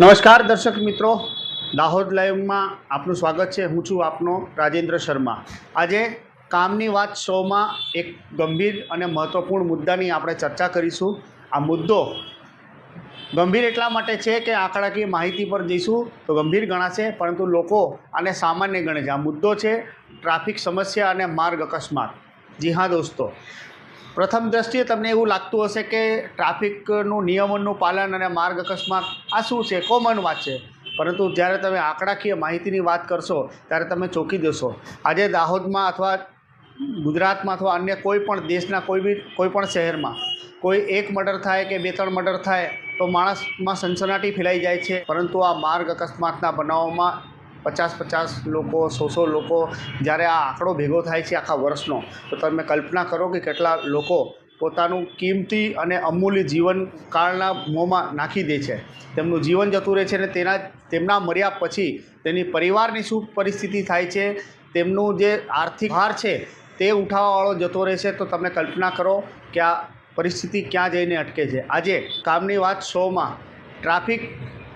નમસ્કાર દર્શક મિત્રો. દાહોદ લાઈવમાં આપનું સ્વાગત છે. હું છું આપનો રાજેન્દ્ર શર્મા. આજે કામની વાત શોમાં એક ગંભીર અને મહત્ત્વપૂર્ણ મુદ્દાની આપણે ચર્ચા કરીશું. આ મુદ્દો ગંભીર એટલા માટે છે કે આંકડાકીય માહિતી પર જઈશું તો ગંભીર ગણાશે, પરંતુ લોકો આને સામાન્ય ગણે છે. આ મુદ્દો છે ટ્રાફિક સમસ્યા અને માર્ગ અકસ્માત. જી હા, દોસ્તો. પ્રથમ દ્રષ્ટિએ તમને એવું લાગતું હશે કે ટ્રાફિકનું નિયમોનું પાલન અને માર્ગ અકસ્માત, આ શું છે? કોમન વાત છે. પરંતુ જ્યારે તમે આંકડાકીય માહિતીની વાત કરશો, ત્યારે તમે ચોંકી જશો. આજે દાહોદમાં અથવા ગુજરાતમાં અથવા અન્ય કોઈ પણ દેશના કોઈ બી, કોઈ પણ શહેરમાં કોઈ એક મર્ડર થાય કે બે ત્રણ મર્ડર થાય, તો માણસમાં સનસનાટી ફેલાઈ જાય છે. પરંતુ આ માર્ગ અકસ્માતના બનાવોમાં પચાસ પચાસ લોકો સો સો લોકો જ્યારે આ આંકડો ભેગો થાય છે આખા વર્ષનો, તો તમે કલ્પના કરો કે કેટલા લોકો પોતાનું કિંમતી અને અમૂલ્ય જીવનકાળના મોંમાં નાખી દે છે. તેમનું જીવન જતું રહે છે અને તેના, તેમના મર્યા પછી તેની પરિવારની શું પરિસ્થિતિ થાય છે, તેમનું જે આર્થિક ભાર છે તે ઉઠાવવાવાળો જતો રહે છે, તો તમે કલ્પના કરો કે આ પરિસ્થિતિ ક્યાં જઈને અટકે છે. આજે કામની વાત શોમાં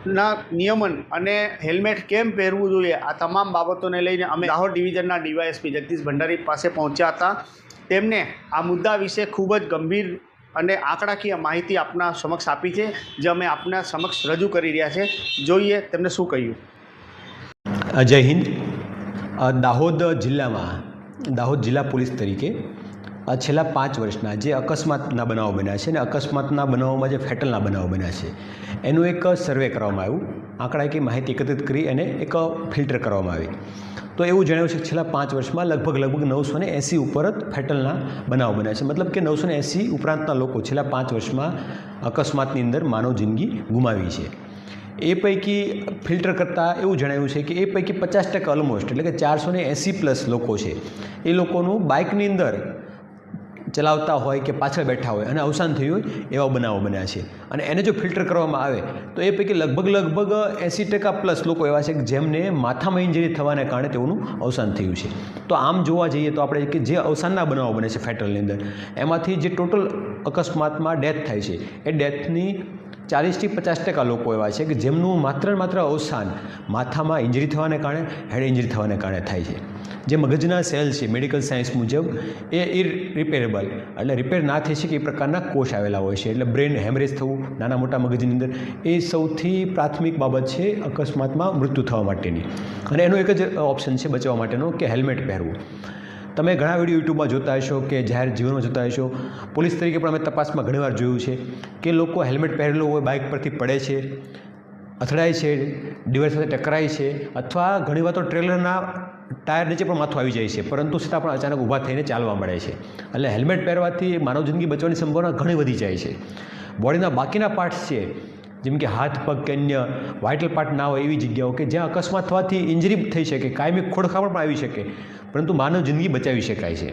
ટ્રાફિકના નિયમન અને હેલ્મેટ કેમ પહેરવું જોઈએ? આ તમામ બાબતોને લઈને અમે દાહોદ ડિવિઝનના ડીવાયએસપી જગદીશ ભંડારી પાસે પહોંચ્યા હતા. તેમને આ મુદ્દા વિશે ખૂબ જ ગંભીર અને આંકડાકીય માહિતી આપના સમક્ષ આપી છે, જે અમે આપના સમક્ષ રજૂ કરી રહ્યા છે. જોઈએ તેમને શું કહ્યું. જય હિન્દ. દાહોદ જિલ્લામાં, દાહોદ જિલ્લા પોલીસ તરીકે આ છેલ્લા પાંચ વર્ષના જે અકસ્માતના બનાવો બન્યા છે અને અકસ્માતના બનાવોમાં જે ફેટલના બનાવો બન્યા છે, એનું એક સર્વે કરવામાં આવ્યું. આંકડાકીય માહિતી એકત્રિત કરી અને એક ફિલ્ટર કરવામાં આવી. તો એવું જણાવ્યું છે કે છેલ્લા પાંચ વર્ષમાં લગભગ લગભગ નવસો ને એંસી ઉપર જ ફેટલના બનાવો બન્યા છે. મતલબ કે નવસો ને એંસી ઉપરાંતના લોકો છેલ્લા પાંચ વર્ષમાં અકસ્માતની અંદર માનવ જિંદગી ગુમાવી છે. એ પૈકી ફિલ્ટર કરતાં એવું જણાવ્યું છે કે એ પૈકી પચાસ ટકા ઓલમોસ્ટ એટલે કે ચારસો ને એંસી પ્લસ લોકો છે. એ લોકોનું બાઇકની અંદર ચલાવતા હોય કે પાછળ બેઠા હોય અને અવસાન થયું હોય, એવા બનાવો બન્યા છે. અને એને જો ફિલ્ટર કરવામાં આવે, તો એ પૈકી લગભગ લગભગ એંસી ટકા પ્લસ લોકો એવા છે કે જેમને માથામાં ઇન્જરી થવાને કારણે તેઓનું અવસાન થયું છે. તો આમ જોવા જઈએ તો આપણે કે જે અવસાનના બનાવો બને છે ફેટલની અંદર, એમાંથી જે ટોટલ અકસ્માતમાં ડેથ થાય છે, એ ડેથની ચાલીસથી પચાસ ટકા લોકો એવા છે કે જેમનું માત્ર માત્ર અવસાન માથામાં ઇન્જરી થવાને કારણે હેડ ઇન્જરી થવાને કારણે થાય છે. જે મગજના સેલ છે મેડિકલ સાયન્સ મુજબ, એ ઇરિપેરેબલ એટલે રિપેર ના થઈ શકે એ પ્રકારના કોષ આવેલા હોય છે. એટલે બ્રેન હેમરેજ થવું, નાના મોટા મગજની અંદર, એ સૌથી પ્રાથમિક બાબત છે અકસ્માતમાં મૃત્યુ થવા માટેની. અને એનો એક જ ઓપ્શન છે બચવા માટેનો કે હેલ્મેટ પહેરવું. તમે ઘણા વીડિયો યુટ્યુબમાં જોતા હશો કે જાહેર જીવનમાં જોતા હશો. પોલીસ તરીકે પણ અમે તપાસમાં ઘણીવાર જોયું છે કે લોકો હેલ્મેટ પહેરેલું હોય, બાઇક પરથી પડે છે, અથડાય છે, ડિવાઇસ સાથે ટકરાય છે અથવા ઘણીવાર તો ટ્રેલરના ટાયર નીચે પણ માથું આવી જાય છે. પરંતુ છતાં પણ અચાનક ઊભા થઈને ચાલવા મળે છે. એટલે હેલ્મેટ પહેરવાથી માનવ જિંદગી બચવાની સંભાવના ઘણી વધી જાય છે. બોડીના બાકીના પાર્ટ્સ છે, જેમ કે હાથ, પગ કે અન્ય વાઇટલ પાર્ટ ના હોય એવી જગ્યાઓ કે જ્યાં અકસ્માત થવાથી ઇન્જરી થઈ શકે, કાયમી ખોડખાપણ પણ આવી શકે. પરંતુ માનવ જિંદગી બચાવી શકાય છે.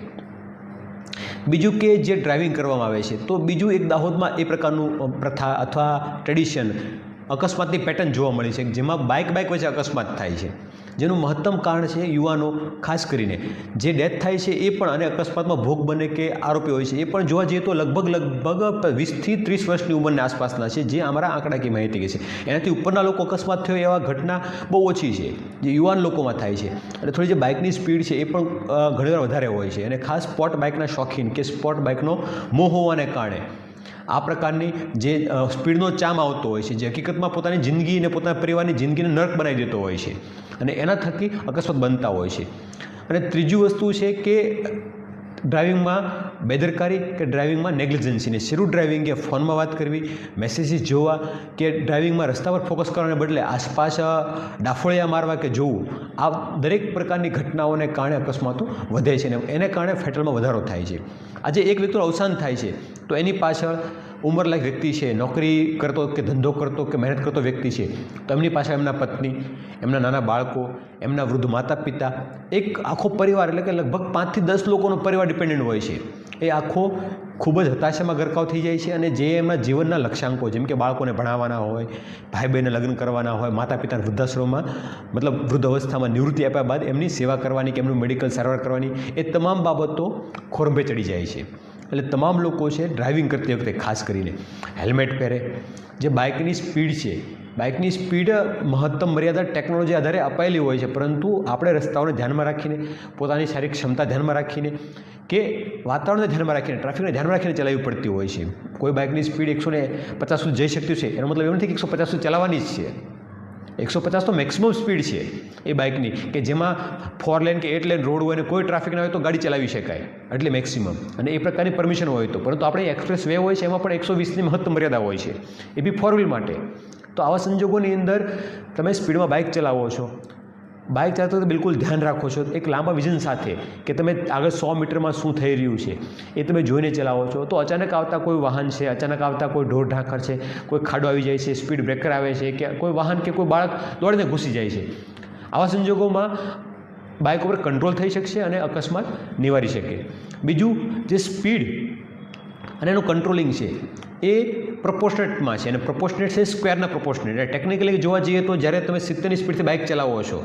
બીજું કે જે ડ્રાઇવિંગ કરવામાં આવે છે, તો બીજું એક દાહોદમાં એ પ્રકારનું પ્રથા અથવા ટ્રેડિશન અકસ્માતની પેટર્ન જોવા મળી છે, જેમાં બાઇક બાઇક વચ્ચે અકસ્માત થાય છે. જેનું મહત્તમ કારણ છે યુવાનો, ખાસ કરીને. જે ડેથ થાય છે એ પણ અને અકસ્માતમાં ભોગ બને કે આરોપી હોય છે, એ પણ જોવા જઈએ તો લગભગ લગભગ વીસથી ત્રીસ વર્ષની ઉંમરની આસપાસના છે, જે અમારા આંકડાકીય માહિતી છે. એનાથી ઉપરના લોકો અકસ્માત થયો એવા ઘટના બહુ ઓછી છે, જે યુવાન લોકોમાં થાય છે. અને થોડી જે બાઇકની સ્પીડ છે એ પણ ઘણીવાર વધારે હોય છે. અને ખાસ સ્પોર્ટ બાઇકના શોખીન કે સ્પોર્ટ બાઇકનો મોહ હોવાને કારણે. આ પ્રકારની જે સ્પીડનો ચામ આવતો હોય છે, જે હકીકતમાં પોતાની જિંદગી અને પોતાના પરિવારની જિંદગીને નર્ક બનાવી દેતો હોય છે. અને એના થકી અકસ્માત બનતા હોય છે. અને ત્રીજું વસ્તુ છે કે ડ્રાઇવિંગમાં બેદરકારી કે ડ્રાઇવિંગમાં નેગ્લિજન્સીને શરૂ ડ્રાઇવિંગ કે ફોનમાં વાત કરવી? મેસેજીસ જોવા કે ડ્રાઇવિંગમાં રસ્તા પર ફોકસ કરવાને બદલે આસપાસ ડાફોળિયા મારવા કે જોવું? આ દરેક પ્રકારની ઘટનાઓને કારણે અકસ્માતો વધે છે અને એને કારણે ફેટલમાં વધારો થાય છે. આજે એક વ્યક્તિનું અવસાન થાય છે. તો એની પાછળ ઉંમરલાયક વ્યક્તિ છે, નોકરી કરતો કે ધંધો કરતો કે મહેનત કરતો વ્યક્તિ છે, તો એમની પાસે એમના પત્ની, એમના નાના બાળકો, એમના વૃદ્ધ માતા પિતા એક આખો પરિવાર એટલે કે લગભગ પાંચથી દસ લોકોનો પરિવાર ડિપેન્ડન્ટ હોય છે. એ આખો ખૂબ જ હતાશામાં ગરકાવ થઈ જાય છે અને જે એમના જીવનના લક્ષ્યાંકો, જેમ કે બાળકોને ભણાવવાના હોય ભાઈ બહેનને લગ્ન કરવાના હોય માતા પિતાને વૃદ્ધાશ્રમમાં, મતલબ વૃદ્ધ અવસ્થામાં નિવૃત્તિ આપ્યા બાદ એમની સેવા કરવાની કે એમનું મેડિકલ સારવાર કરવાની, એ તમામ બાબતો ખોરંભે ચડી જાય છે. એટલે તમામ લોકો છે ડ્રાઇવિંગ કરતી વખતે ખાસ કરીને હેલ્મેટ પહેરે. જે બાઇકની સ્પીડ છે બાઇકની સ્પીડ મહત્તમ મર્યાદા ટેકનોલોજી આધારે અપાયેલી હોય છે, પરંતુ આપણે રસ્તાઓને ધ્યાનમાં રાખીને, પોતાની શારીરિક ક્ષમતા ધ્યાનમાં રાખીને કે વાતાવરણને ધ્યાનમાં રાખીને ટ્રાફિકને ધ્યાનમાં રાખીને ચલાવવી પડતી હોય છે. કોઈ બાઇકની સ્પીડ એકસો ને પચાસ સુધી જઈ શકતી છે એનો મતલબ એવું નથી કે એકસો પચાસ સુધી ચલાવવાની જ છે. એકસો પચાસ તો મેક્સિમમ સ્પીડ છે એ બાઇકની કે જેમાં ફોર લેન કે એટ લેન રોડ હોય અને કોઈ ટ્રાફિક ના હોય તો ગાડી ચલાવી શકાય. એટલે મેક્સિમમ અને એ પ્રકારની પરમિશન હોય તો. પરંતુ આપણે એક્સપ્રેસ વે હોય છે, એમાં પણ એકસો વીસની મહત્તમ મર્યાદા હોય છે. એ બી ફોર વ્હીલ માટે. તો આવા સંજોગોની અંદર તમે સ્પીડમાં બાઇક ચલાવો છો. બાઇક ચલાવતા તો બિલકુલ ધ્યાન રાખો છો. એક લાંબા વિઝન સાથે કે તમે આગળ સો મીટરમાં શું થઈ રહ્યું છે, એ તમે જોઈને ચલાવો છો. તો અચાનક આવતા કોઈ વાહન છે, અચાનક આવતા કોઈ ઢોર ઢાંકર છે, કોઈ ખાડો આવી જાય છે સ્પીડ બ્રેકર આવે છે, કે કોઈ વાહન કે કોઈ બાળક દોડીને ઘૂસી જાય છે. આવા સંજોગોમાં બાઇક ઉપર કંટ્રોલ થઈ શકશે અને અકસ્માત નિવારી શકે. બીજું, જે સ્પીડ અને એનું કંટ્રોલિંગ છે, એ પ્રપોર્શનેટમાં છે. અને પ્રપોર્શનેટ છે સ્ક્વેરના પ્રપોર્શનેટ એટલે ટેકનિકલી જોવા જઈએ તો જ્યારે તમે સિત્તેરની સ્પીડથી બાઇક ચલાવો છો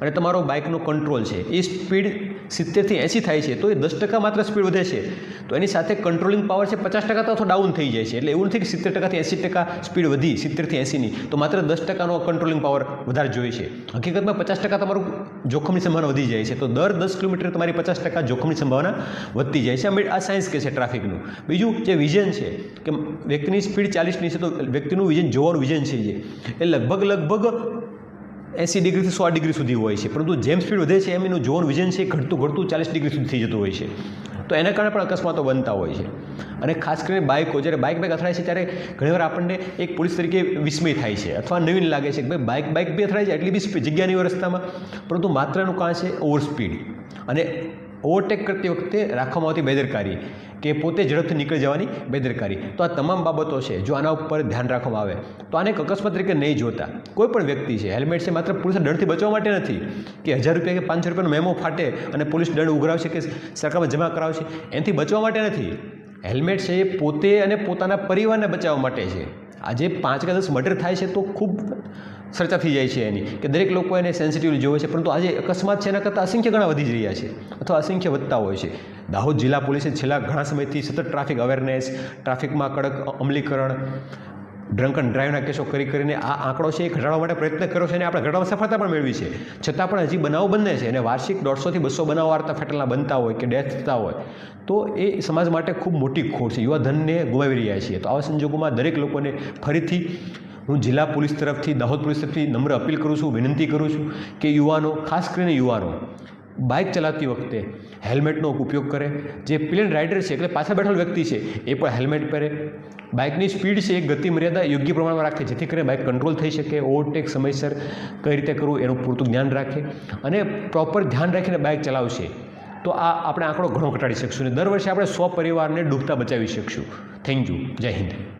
અને તમારો બાઇકનો કંટ્રોલ છે, એ સ્પીડ સિત્તેરથી એંસી થાય છે તો એ દસ ટકા માત્ર સ્પીડ વધે છે. તો એની સાથે કંટ્રોલિંગ પાવર છે પચાસ ટકા, તો અથવા ડાઉન થઈ જાય છે. એટલે એવું નથી કે સિત્તેર ટકાથી એંસી ટકા સ્પીડ વધી, સિત્તેરથી એંસીની. તો માત્ર દસ ટકાનો કંટ્રોલિંગ પાવર વધારે જોઈએ છે. હકીકતમાં પચાસ ટકા તમારું જોખમની સંભાવના વધી જાય છે. તો દર દસ કિલોમીટર તમારી પચાસ ટકા જોખમની સંભાવના વધતી જાય છે. અમે આ સાયન્સ કે છે ટ્રાફિકનું બીજું જે વિઝન છે કે વ્યક્તિની સ્પીડ ચાલીસની છે, તો વ્યક્તિનું વિઝન જોવાનું વિઝન છે જે. એ લગભગ લગભગ એંસી ડિગ્રીથી સો ડિગ્રી સુધી હોય છે. પરંતુ જેમ સ્પીડ વધે છે, એમ એનું જોવાનું વિઝન છે ઘટતું ઘટતું ચાલીસ ડિગ્રી સુધી થઈ જતું હોય છે. તો એના કારણે પણ અકસ્માતો બનતા હોય છે. અને ખાસ કરીને બાઇકો, જ્યારે બાઇક બાઇક અથડાય છે, ત્યારે ઘણીવાર આપણને એક પોલીસ તરીકે વિસ્મય થાય છે. અથવા નવીન લાગે છે કે ભાઈ, બાઇક બાઇક બી અથડાય છે, એટલી બી જગ્યા નહીં રસ્તામાં. પરંતુ માત્રનું કારણ છે ઓવર સ્પીડ. અને ઓવરટેક કરતી વખતે રાખવામાં આવતી બેદરકારી. કે પોતે ઝડપથી નીકળી જવાની બેદરકારી. તો આ તમામ બાબતો છે જો આના ઉપર ધ્યાન રાખવામાં આવે, તો આને અકસ્માત તરીકે નહીં જોતા. કોઈ પણ વ્યક્તિ છે, હેલ્મેટ છે, માત્ર પોલીસના દંડથી બચવા માટે નથી, કે હજાર રૂપિયા કે પાંચસો રૂપિયાનો મેમો ફાટે અને પોલીસ દંડ ઉઘરાવશે કે સરકારમાં જમા કરાવશે, એનાથી બચવા માટે નથી. હેલ્મેટ છે એ પોતે અને પોતાના પરિવારને બચાવવા માટે છે. આજે પાંચ કે દસ મર્ડર થાય છે તો ખૂબ ચર્ચા થઈ જાય છે એની, કે દરેક લોકો એને સેન્સિટિવલી જોવે છે, પરંતુ આજે અકસ્માત છે એના કરતાં અસંખ્ય ઘણા વધી જ રહ્યા છે, અથવા અસંખ્ય વધતા હોય છે. દાહોદ જિલ્લા પોલીસે છેલ્લા ઘણા સમયથી સતત ટ્રાફિક અવેરનેસ ટ્રાફિકમાં કડક અમલીકરણ ડ્રંક એન્ડ ડ્રાઈવના કેસો કરી કરીને આ આંકડો છે એ ઘટાડવા માટે પ્રયત્ન કર્યો છે અને આપણે ઘટાડવામાં સફળતા પણ મેળવી છે. છતાં પણ હજી બનાવો બને છે અને વાર્ષિક દોઢસોથી બસો બનાવો વાર્તા ફેટલના બનતા હોય કે ડેથ થતા હોય, તો એ સમાજ માટે ખૂબ મોટી ખોટ છે. યુવા ધનને ગુમાવી રહ્યા છીએ. તો આવા સંજોગોમાં દરેક લોકોને ફરીથી હું જિલ્લા પોલીસ તરફથી, દાહોદ પોલીસ તરફથી નમ્ર અપીલ કરું છું, વિનંતી કરું છું કે યુવાનો, ખાસ કરીને યુવાનો, બાઇક ચલાવતી વખતે હેલ્મેટનો ઉપયોગ કરે. જે પ્લેન રાઇડર છે, એટલે પાછળ બેઠેલ વ્યક્તિ છે, એ પણ હેલ્મેટ પહેરે. બાઇકની સ્પીડ છે, એ ગતિ મર્યાદા યોગ્ય પ્રમાણમાં રાખે, જેથી કરીને બાઇક કંટ્રોલ થઈ શકે, ઓવરટેક સમયસર કઈ રીતે કરવું એનું પૂરતું જ્ઞાન રાખે અને પ્રોપર ધ્યાન રાખીને બાઇક ચલાવશે. તો આ આપણે આંકડો ઘણો ઘટાડી શકશું અને દર વર્ષે આપણે સો પરિવારને ડૂબતા બચાવી શકશું. Thank you. જય હિન્દ.